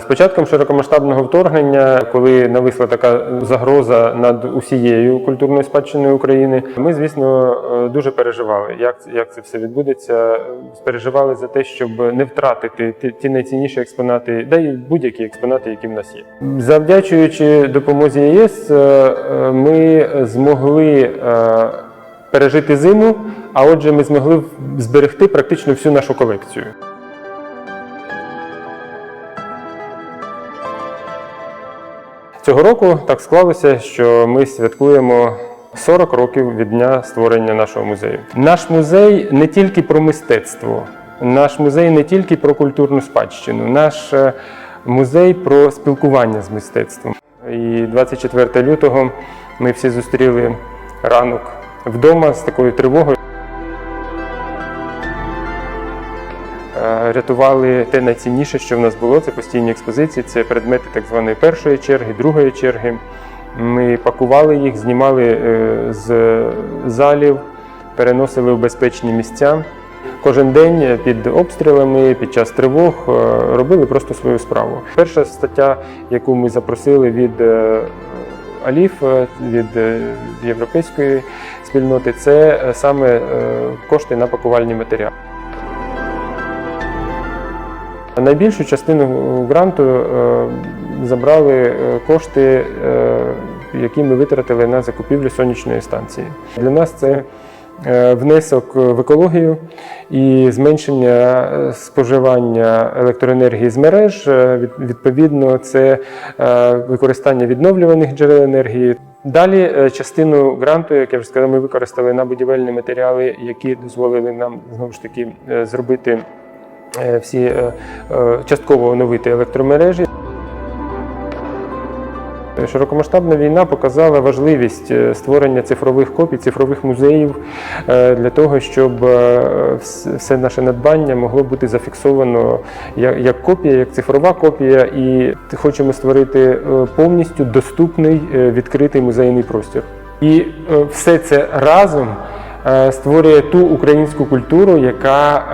З початком широкомасштабного вторгнення, коли нависла така загроза над усією культурною спадщиною України, ми, звісно, е, дуже переживали, як, як це все відбудеться. Переживали за те, щоб не втратити ті, ті найцінніші експонати, да й будь-які експонати, які в нас є. Завдячуючи допомозі ЄС, е, е, ми змогли пережити зиму, а отже, ми змогли зберегти практично всю нашу колекцію. Цього року так склалося, що ми святкуємо 40 років від дня створення нашого музею. Наш музей не тільки про мистецтво, наш музей не тільки про культурну спадщину, наш е, музей про спілкування з мистецтвом. І 24 лютого ми всі зустріли ранок вдома з такою тривогою. Е, Рятували те найцінніше, що в нас було. Це постійні експозиції, це предмети так званої першої черги, другої черги. Ми пакували їх, знімали е, з залів, переносили в безпечні місця. Кожен день під обстрілами, під час тривог е, робили просто свою справу. Перша стаття, яку ми запросили від Аліф, е, від е, європейської спільноти, це е, саме кошти на пакувальні матеріали. Найбільшу частину гранту забрали кошти, які ми витратили на закупівлю сонячної станції. Для нас це внесок в екологію і зменшення е, споживання електроенергії з мереж. Е, Відповідно, це е, використання відновлюваних джерел енергії. Далі е, частину гранту, як я вже сказав, ми використали на будівельні матеріали, які дозволили нам знову ж таки е, зробити е, всі е, е, частково оновити електромережі. Широкомасштабна війна показала важливість е, створення цифрових копій, цифрових музеїв е, для того, щоб е, все наше надбання могло бути зафіксовано як копія, як цифрова копія, і хочемо створити е, повністю доступний е, відкритий музейний простір. І е, все це разом е, створює ту українську культуру, яка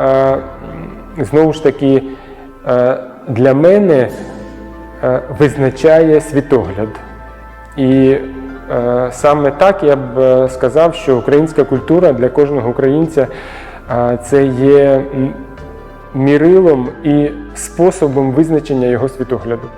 е, знову ж таки е, для мене е, визначає світогляд. І е, саме так я б е, сказав, що українська культура для кожного українця е, це є мірилом і способом визначення його світогляду.